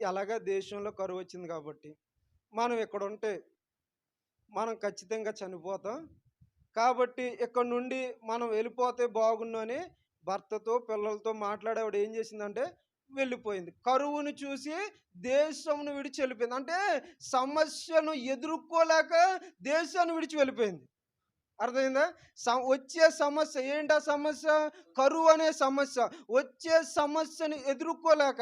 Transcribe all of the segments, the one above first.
ఎలాగా దేశంలో కరువు వచ్చింది కాబట్టి. మనం ఇక్కడ ఉంటే మనం ఖచ్చితంగా చనిపోతాం. కాబట్టి ఇక్కడ నుండి మనం వెళ్ళిపోతే బాగుండు భర్తతో పిల్లలతో మాట్లాడేవాడు ఏం చేసిందంటే వెళ్ళిపోయింది. కరువును చూసి దేశంను విడిచి వెళ్ళిపోయింది. అంటే సమస్యను ఎదుర్కోలేక దేశాన్ని విడిచి వెళ్ళిపోయింది. అర్థమైందా? స వచ్చే సమస్య ఏంటా సమస్య? కరువు అనే సమస్య. వచ్చే సమస్యని ఎదుర్కోలేక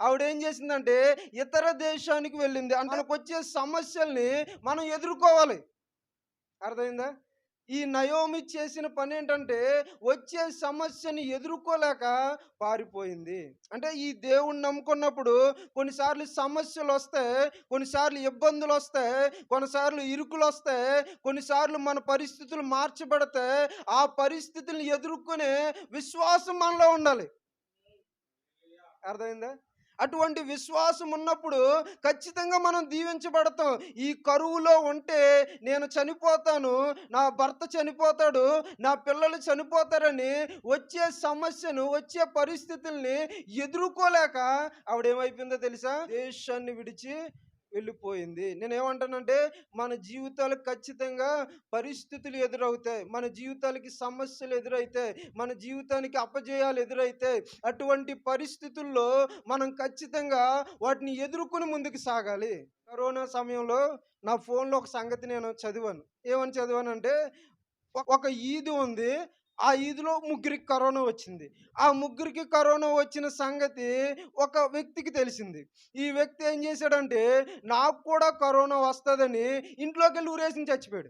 ఆవిడ ఏం చేసిందంటే ఇతర దేశానికి వెళ్ళింది. అంటే వచ్చే సమస్యల్ని మనం ఎదుర్కోవాలి. అర్థమైందా? ఈ నయోమి చేసిన పని ఏంటంటే వచ్చే సమస్యని ఎదుర్కోలేక పారిపోయింది. అంటే ఈ దేవుణ్ణి నమ్ముకున్నప్పుడు కొన్నిసార్లు సమస్యలు వస్తాయి కొన్నిసార్లు ఇబ్బందులు వస్తాయి కొన్నిసార్లు ఇరుకులు వస్తాయి కొన్నిసార్లు మన పరిస్థితులు మార్చబడితే ఆ పరిస్థితులను ఎదుర్కొనే విశ్వాసం మనలో ఉండాలి. అర్థమైందా? అటువంటి విశ్వాసం ఉన్నప్పుడు ఖచ్చితంగా మనం దీవించబడతాం. ఈ కరువులో ఉంటే నేను చనిపోతాను నా భర్త చనిపోతాడు నా పిల్లలు చనిపోతారని వచ్చే సమస్యను వచ్చే పరిస్థితుల్ని ఎదుర్కోలేక ఆవిడేమైపోయిందో తెలుసా? దేశాన్ని విడిచి వెళ్ళిపోయింది. నేను ఏమంటానంటే మన జీవితాలకు ఖచ్చితంగా పరిస్థితులు ఎదురవుతాయి. మన జీవితాలకి సమస్యలు ఎదురైతాయి మన జీవితానికి అపజయాలు ఎదురైతాయి అటువంటి పరిస్థితుల్లో మనం ఖచ్చితంగా వాటిని ఎదుర్కొని ముందుకు సాగాలి. కరోనా సమయంలో నా ఫోన్లో ఒక సంగతి నేను చదివాను. ఏమని చదివానంటే ఒక- ఒక ఈదు ఉంది. ఆ ఈదులో ముగ్గురికి కరోనా వచ్చింది. ఆ ముగ్గురికి కరోనా వచ్చిన సంగతి ఒక వ్యక్తికి తెలిసింది. ఈ వ్యక్తి ఏం చేశాడంటే నాకు కూడా కరోనా వస్తుందని ఇంట్లోకి వెళ్ళి ఊరేసి చచ్చిపోయాడు.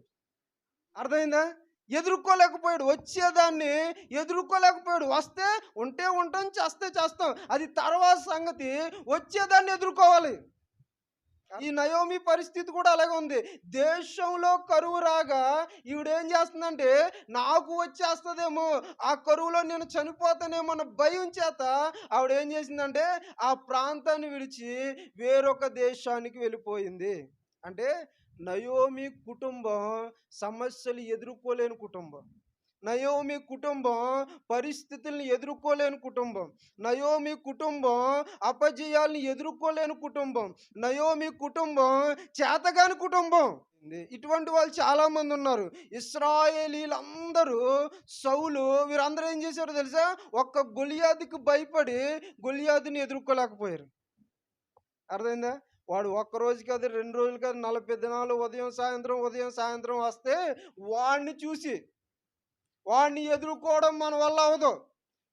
అర్థమైందా? ఎదుర్కోలేకపోయాడు. వచ్చేదాన్ని ఎదుర్కోలేకపోయాడు. వస్తే ఉంటే ఉంటాం చేస్తే చేస్తాం. అది తర్వాత సంగతి. వచ్చేదాన్ని ఎదుర్కోవాలి. ఈ నయోమి పరిస్థితి కూడా అలాగే ఉంది. దేశంలో కరువు రాగా ఈవిడేం చేస్తుందంటే నాకు వచ్చేస్తుందేమో ఆ కరువులో నేను చనిపోతానేమో అన్న భయం చేత ఆవిడ ఏం చేసిందంటే ఆ ప్రాంతాన్ని విడిచి వేరొక దేశానికి వెళ్ళిపోయింది. అంటే నయోమి కుటుంబం సమస్యలు ఎదుర్కోలేని కుటుంబం. నయోమి కుటుంబం పరిస్థితుల్ని ఎదుర్కోలేని కుటుంబం. నయోమి కుటుంబం అపజయాల్ని ఎదుర్కోలేని కుటుంబం. నయోమి కుటుంబం చేతగాని కుటుంబం. ఇటువంటి వాళ్ళు చాలా మంది ఉన్నారు. ఇస్రాయేలీలందరూ సౌలు వీరందరూ ఏం చేశారో తెలుసా? ఒక్క గొలియాదికి భయపడి గొలియాదిని ఎదుర్కోలేకపోయారు. అర్థమైందా? వాడు ఒక్క రోజు కాదు రెండు రోజులు కాదు నలభై దినాలు ఉదయం సాయంత్రం ఉదయం సాయంత్రం వస్తే వాడిని చూసి వాడిని ఎదుర్కోవడం మన వల్ల అవదు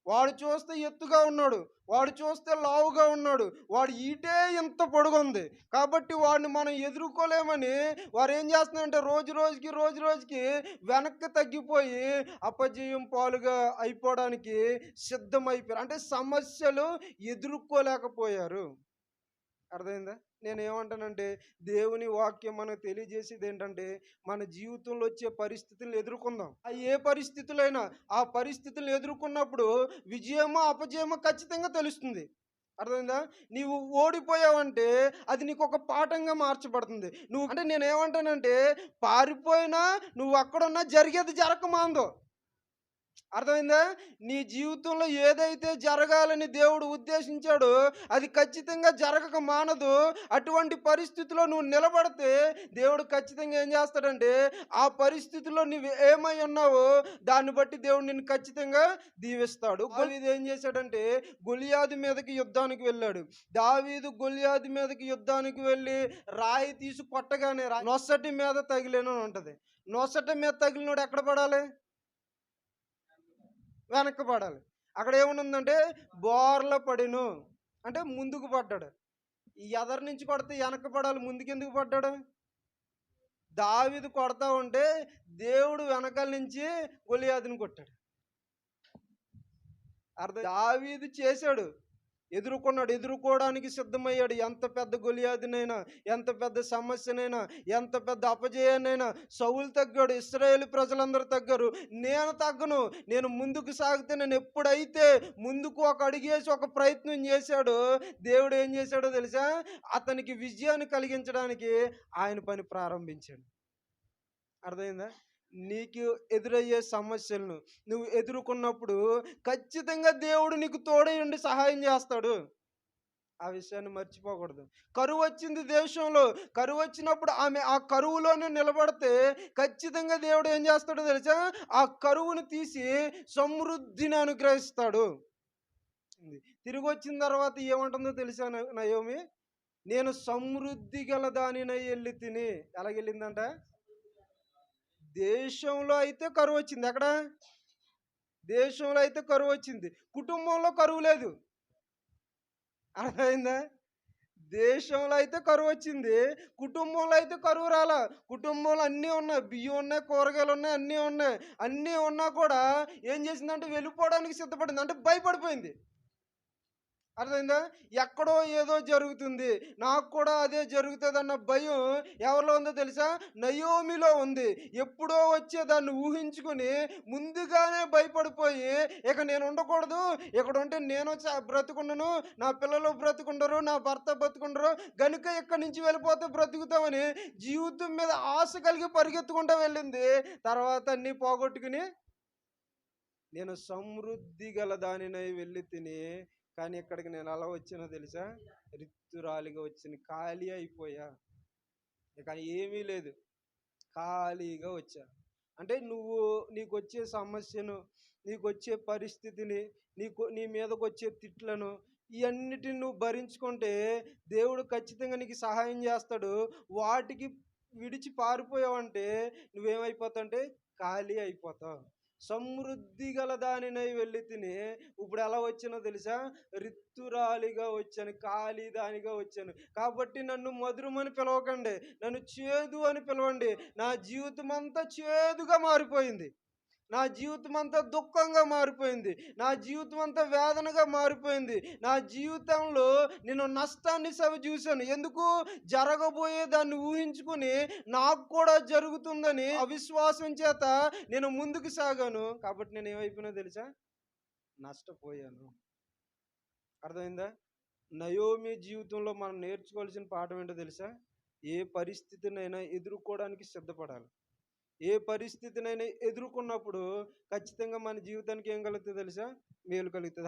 వాడు చూస్తే ఎత్తుగా ఉన్నాడు. వాడు చూస్తే లావుగా ఉన్నాడు. వాడు ఈటే ఇంత పొడుగుంది. కాబట్టి వాడిని మనం ఎదుర్కోలేమని వారు ఏం చేస్తున్నారంటే రోజు రోజుకి రోజు రోజుకి వెనక్కి తగ్గిపోయి అపజయం పాలుగా అయిపోవడానికి సిద్ధమైపోయారు. అంటే సమస్యలు ఎదుర్కోలేకపోయారు. అర్థమైందా? నేను ఏమంటానంటే దేవుని వాక్యం మనకు తెలియజేసేది ఏంటంటే మన జీవితంలో వచ్చే పరిస్థితులను ఎదుర్కొందాం. ఆ ఏ పరిస్థితులైనా ఆ పరిస్థితులు ఎదుర్కొన్నప్పుడు విజయమో అపజయమో ఖచ్చితంగా తెలుస్తుంది. అర్థమైందా? నీవు ఓడిపోయావంటే అది నీకు ఒక పాఠంగా మార్చబడుతుంది. నువ్వు అంటే నేను ఏమంటానంటే పారిపోయినా నువ్వు అక్కడున్నా జరిగేది జరగమాందో అర్థమైందా? నీ జీవితంలో ఏదైతే జరగాలని దేవుడు ఉద్దేశించాడో అది ఖచ్చితంగా జరగక మానదు. అటువంటి పరిస్థితిలో నువ్వు నిలబడితే దేవుడు ఖచ్చితంగా ఏం చేస్తాడంటే ఆ పరిస్థితిలో నువ్వు ఏమై ఉన్నావో దాన్ని బట్టి దేవుడు నిన్ను ఖచ్చితంగా దీవిస్తాడు. దావీదు ఏం చేశాడంటే గొలియాది మీదకి యుద్ధానికి వెళ్ళాడు. దావీదు గొలియాది మీదకి యుద్ధానికి వెళ్ళి రాయి తీసి కొట్టగానే రా- నొసటి మీద తగిలేను అని ఉంటది. నొసటి మీద తగిలినోడు ఎక్కడ పడాలి? వెనక్కి పడాలి అక్కడ ఏముందంటే బోర్ల పడిను. అంటే ముందుకు పడ్డాడు. ఎదరి నుంచి కొడితే వెనక్కి పడాలి ముందుకు ఎందుకు పడ్డాడు? దావిది కొడతా ఉంటే దేవుడు వెనకాల నుంచి గొలియాదిని కొట్టాడు. అర్థం? దావీది చేశాడు. ఎదుర్కొన్నాడు ఎదుర్కోవడానికి సిద్ధమయ్యాడు. ఎంత పెద్ద గొలియాదినైనా ఎంత పెద్ద సమస్యనైనా ఎంత పెద్ద అపజయానైనా సౌలు తగ్గాడు ఇస్రాయేల్ ప్రజలందరూ తగ్గారు. నేను తగ్గను నేను ముందుకు సాగితే నేను ఎప్పుడైతే ముందుకు ఒక అడిగేసి ఒక ప్రయత్నం చేశాడో దేవుడు ఏం చేశాడో తెలుసా? అతనికి విజయాన్ని కలిగించడానికి ఆయన పని ప్రారంభించాడు. అర్థమైందా? నీకు ఎదురయ్యే సమస్యలను నువ్వు ఎదుర్కొన్నప్పుడు ఖచ్చితంగా దేవుడు నీకు తోడై ఉండి సహాయం చేస్తాడు. ఆ విషయాన్ని మర్చిపోకూడదు. కరువు వచ్చింది దేశంలో కరువు వచ్చినప్పుడు ఆమె ఆ కరువులోనే నిలబడితే ఖచ్చితంగా దేవుడు ఏం చేస్తాడో తెలుసా? ఆ కరువును తీసి సమృద్ధిని అనుగ్రహిస్తాడు. తిరిగి వచ్చిన తర్వాత ఏమంటుందో తెలుసా నయోమి? నేను సమృద్ధి గల దానినై వెళ్ళి తిని ఎలాగెళ్ళిందంట దేశంలో అయితే కరువు వచ్చింది ఎక్కడ? దేశంలో అయితే కరువు వచ్చింది కుటుంబంలో కరువు లేదు. అర్థమైందా? దేశంలో అయితే కరువు వచ్చింది కుటుంబంలో అయితే కరువు రాలా. కుటుంబంలో అన్నీ ఉన్నాయి. బియ్యం ఉన్నాయి కూరగాయలు ఉన్నాయి అన్నీ ఉన్నాయి. అన్నీ ఉన్నా కూడా ఏం చేసిందంటే వెళ్ళిపోవడానికి సిద్ధపడింది. అంటే భయపడిపోయింది. అర్థమైందా? ఎక్కడో ఏదో జరుగుతుంది. నాకు కూడా అదే జరుగుతుంది అన్న భయం ఎవరిలో ఉందో తెలుసా? నయోమిలో ఉంది. ఎప్పుడో వచ్చే దాన్ని ఊహించుకుని ముందుగానే భయపడిపోయి ఇక నేను ఉండకూడదు. ఇక్కడ ఉంటే నేను బ్రతుకుండను. నా పిల్లలు బ్రతుకుండరు నా భర్త బ్రతుకుండరు. గనుక ఇక్కడి నుంచి వెళ్ళిపోతే బ్రతుకుతామని జీవితం మీద ఆశ కలిగి పరిగెత్తుకుంటూ వెళ్ళింది. తర్వాత అన్నీ పోగొట్టుకుని నేను సమృద్ధి గల దానినై వెళ్ళి తిని కానీ ఇక్కడికి నేను అలా వచ్చినో తెలుసా? రిత్తురాలిగా వచ్చిన ఖాళీ అయిపోయా. ఇక ఏమీ లేదు. ఖాళీగా వచ్చా. అంటే నువ్వు నీకు వచ్చే సమస్యను నీకు వచ్చే పరిస్థితిని నీకు నీ మీదకు వచ్చే తిట్లను ఇవన్నిటిని నువ్వు భరించుకుంటే దేవుడు ఖచ్చితంగా నీకు సహాయం చేస్తాడు. వాటికి విడిచి పారిపోయావంటే నువ్వేమైపోతావు అంటే ఖాళీ అయిపోతావు. సమృద్ధి గల దానినై వెళ్ళి తిని ఇప్పుడు ఎలా వచ్చానో తెలుసా? రిత్తురాలిగా వచ్చాను ఖాళీ దానిగా వచ్చాను. కాబట్టి నన్ను మధురమని పిలవకండి నన్ను చేదు అని పిలవండి. నా జీవితం అంతా చేదుగా మారిపోయింది. నా జీవితం అంతా దుఃఖంగా మారిపోయింది. నా జీవితం అంతా వేదనగా మారిపోయింది. నా జీవితంలో నేను నష్టాన్ని సవి చూశాను. ఎందుకు? జరగబోయే దాన్ని ఊహించుకుని నాకు కూడా జరుగుతుందని అవిశ్వాసం చేత నేను ముందుకు సాగాను. కాబట్టి నేను ఏమైపోయినా తెలుసా? నష్టపోయాను. అర్థమైందా? నయోమి జీవితంలో మనం నేర్చుకోవాల్సిన పాఠం ఏంటో తెలుసా? ఏ పరిస్థితినైనా ఎదుర్కోవడానికి సిద్ధపడాలి. ఏ పరిస్థితినైనా ఎదుర్కొన్నప్పుడు ఖచ్చితంగా మన జీవితానికి ఏం కలుగుతుంది తెలుసా? మేలు కలుగుతుంది.